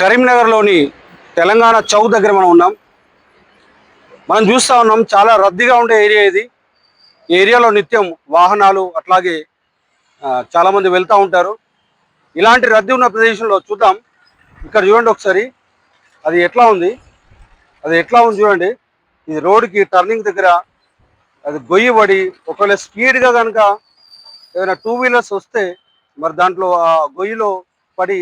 కరీంనగర్లోని తెలంగాణ చౌక్ దగ్గర మనం ఉన్నాం. మనం చూస్తూ ఉన్నాం చాలా రద్దీగా ఉండే ఏరియా ఇది. ఈ ఏరియాలో నిత్యం వాహనాలు అట్లాగే చాలామంది వెళ్తూ ఉంటారు. ఇలాంటి రద్దీ ఉన్న ప్రదేశంలో చూద్దాం. ఇక్కడ చూడండి ఒకసారి. అది ఎట్లా ఉంది? అది ఎట్లా ఉంది చూడండి. ఇది రోడ్డుకి టర్నింగ్ దగ్గర అది గొయ్యి పడి ఒకవేళ స్పీడ్గా కనుక ఏదైనా టూ వీలర్స్ వస్తే మరి దాంట్లో ఆ గొయ్యిలో పడి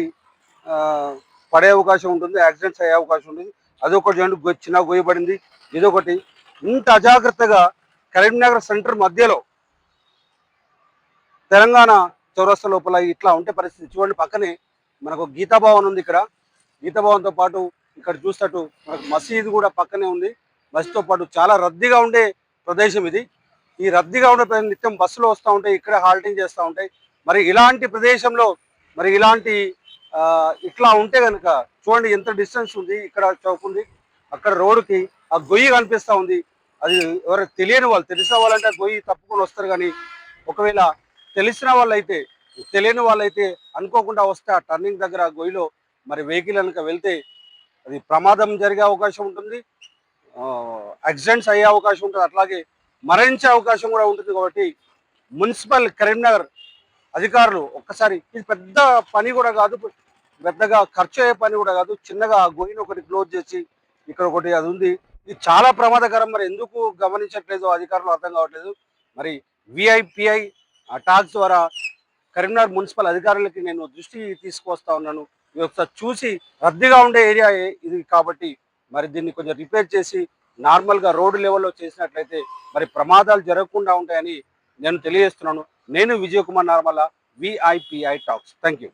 పడే అవకాశం ఉంటుంది యాక్సిడెంట్స్ అయ్యే అవకాశం ఉంటుంది. అదొకటి చూడండి గొయ్యి చిన్న గొయ్యి ఇదొకటి. ఇంత అజాగ్రత్తగా కరీంనగర్ సెంటర్ మధ్యలో తెలంగాణ చౌరస్తా లోపల ఇట్లా ఉంటే పరిస్థితి. చూడండి పక్కనే మనకు గీతాభవన్ ఉంది ఇక్కడ. గీతాభవన్తో పాటు ఇక్కడ చూసినట్టు మనకు మసీదు కూడా పక్కనే ఉంది. మసీదుతో పాటు చాలా రద్దీగా ఉండే ప్రదేశం ఇది. ఈ రద్దీగా ఉండే నిత్యం బస్సులు వస్తూ ఉంటాయి ఇక్కడ హాల్టింగ్ చేస్తూ ఉంటాయి. మరి ఇలాంటి ప్రదేశంలో మరి ఇలాంటి ఇట్లా ఉంటే కనుక చూడండి ఎంత డిస్టెన్స్ ఉంది ఇక్కడ చౌక్ ఉంది అక్కడ రోడ్డుకి ఆ గొయ్యి కనిపిస్తూ ఉంది. అది ఎవరికి తెలియని వాళ్ళు తెలిసిన వాళ్ళంటే ఆ గొయ్యి తప్పుకొని వస్తారు కానీ ఒకవేళ తెలిసిన వాళ్ళైతే తెలియని వాళ్ళైతే అనుకోకుండా వస్తే ఆ టర్నింగ్ దగ్గర ఆ గొయ్యిలో మరి వెహికల్ కనుక వెళ్తే అది ప్రమాదం జరిగే అవకాశం ఉంటుంది. యాక్సిడెంట్స్ అయ్యే అవకాశం ఉంటుంది. అట్లాగే మరణించే అవకాశం కూడా ఉంటుంది కాబట్టి మున్సిపల్ కరీంనగర్ అధికారులు ఒక్కసారి ఇది పెద్ద పని కూడా కాదు పెద్దగా ఖర్చు అయ్యే పని కూడా కాదు చిన్నగా ఆ ఒకటి క్లోజ్ చేసి ఇక్కడ ఒకటి అది ఉంది. ఇది చాలా ప్రమాదకరం మరి ఎందుకు గమనించట్లేదు అధికారులు అర్థం కావట్లేదు. మరి విఐపిఐ టాక్స్ ద్వారా కరీంనగర్ మున్సిపల్ అధికారులకి నేను దృష్టి తీసుకొస్తా ఉన్నాను. ఇది ఒకసారి చూసి రద్దీగా ఉండే ఏరియా ఇది కాబట్టి మరి దీన్ని కొంచెం రిపేర్ చేసి నార్మల్గా రోడ్డు లెవెల్లో చేసినట్లయితే మరి ప్రమాదాలు జరగకుండా ఉంటాయని నేను తెలియజేస్తున్నాను. నేను Vijay Kumar Narmala VIPI talks thank you